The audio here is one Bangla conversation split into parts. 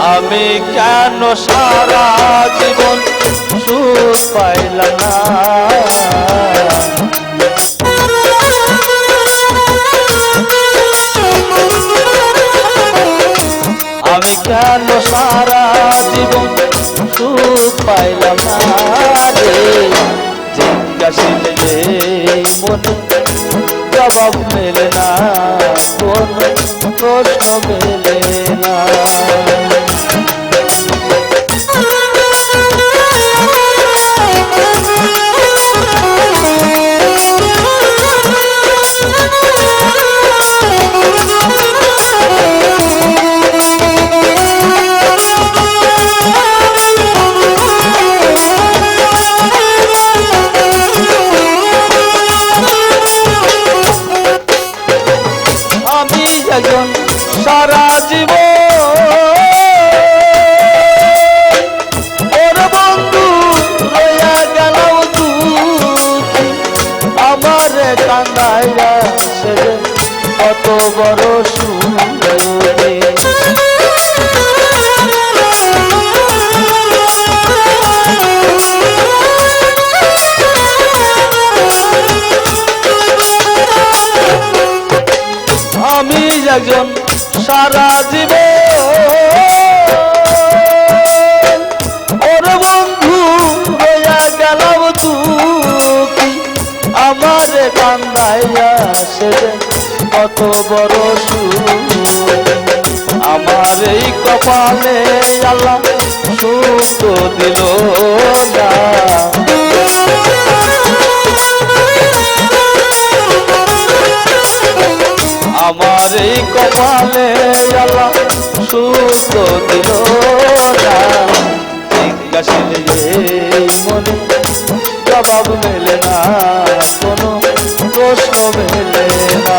আমি কেন সারা জীবন সুখ পাইলাম না? আমি কেন সারা জীবন সুখ পাইলাম না রে? জিজ্ঞাসিলে জবাব মেলে না। কোন প্রশ্ন মেলে সারা জীব ওর সারা জীব ওর বন্ধু রইয়া গেলাম দুঃখী। আমার কান্দাইয়া সে কত বড় আমার এই কপালে আল্লাহ সুখ দিল না। আমার কপালে আল্লাহ সুস্থ দিল জিজ্ঞাসিলে মনে জবাব মেলে না কোনো প্রশ্ন মেলে না।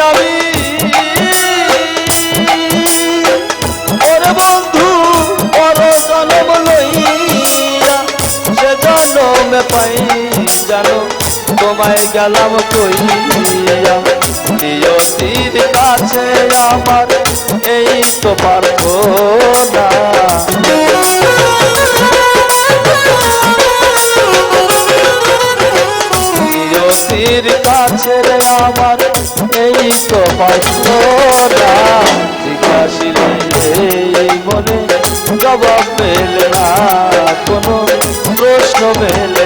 আমি। বন্ধু পাই জানো, তোমায় গেলাম কইয়া। নিয়তির কাছে আমার এই তো পারব না কাছে আমার পাইরা জিজ্ঞাসিলে এই মনে জবাব মেলে না কোনো প্রশ্ন মেলে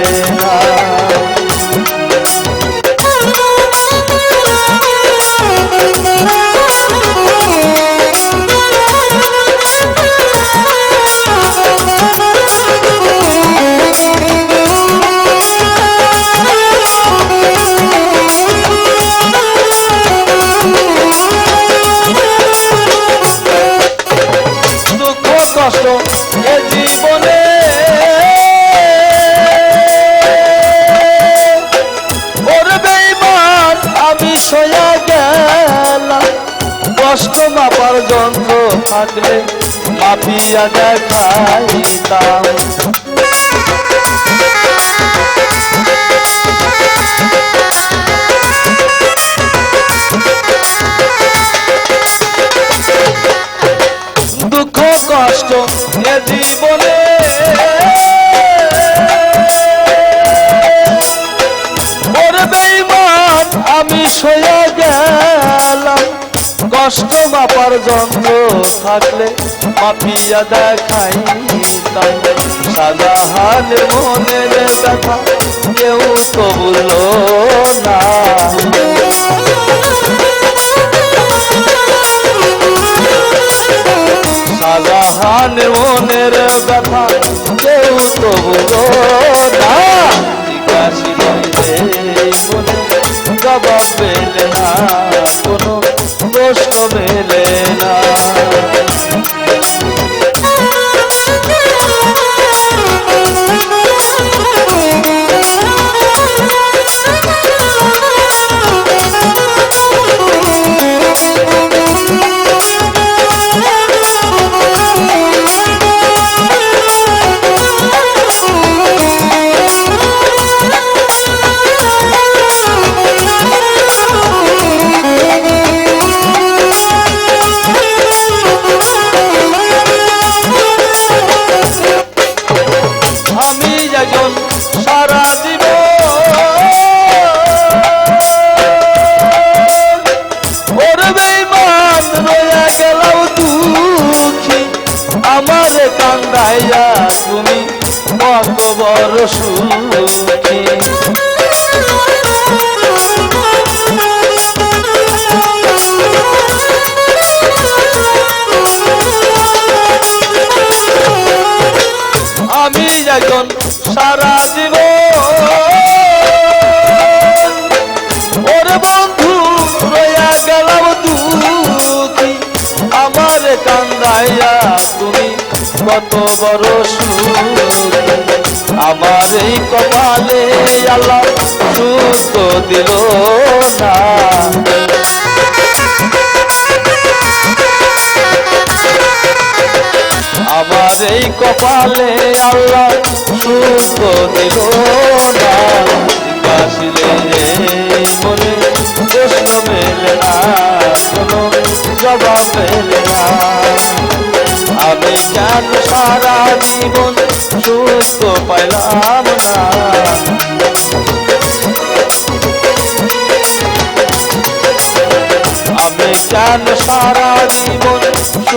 কষ্ট মাপার যন্ত্র থাকলে মাপিয়া দেখাইতাম। দুঃখ কষ্ট এ জীবনে। আমি সয়া কষ্ট মাপার যন্ত্র থাকলে মাপিয়া দেখাই তাই সাজাহানের মনের ব্যথা কেউ তো বলল না সাজাহানের মনের ব্যথা কেউ তো বলল না। জিজ্ঞাসি জবাব পেলে না। প্রশ্ন মেলে না। সুখী আমি একজন সারা জীব ওরে বন্ধু রয়া গেলাম দুঃখী আমার কান্দাইয়া তুমি কত বড় আল্লাহ দিল না। আমার এই কপালে আল্লাহ সুখ দিল না। প্রশ্ন মেলে না, কোনো জবাব মেলে না। আমি কেন সারা জীবন কেন সারা জীবন সুখ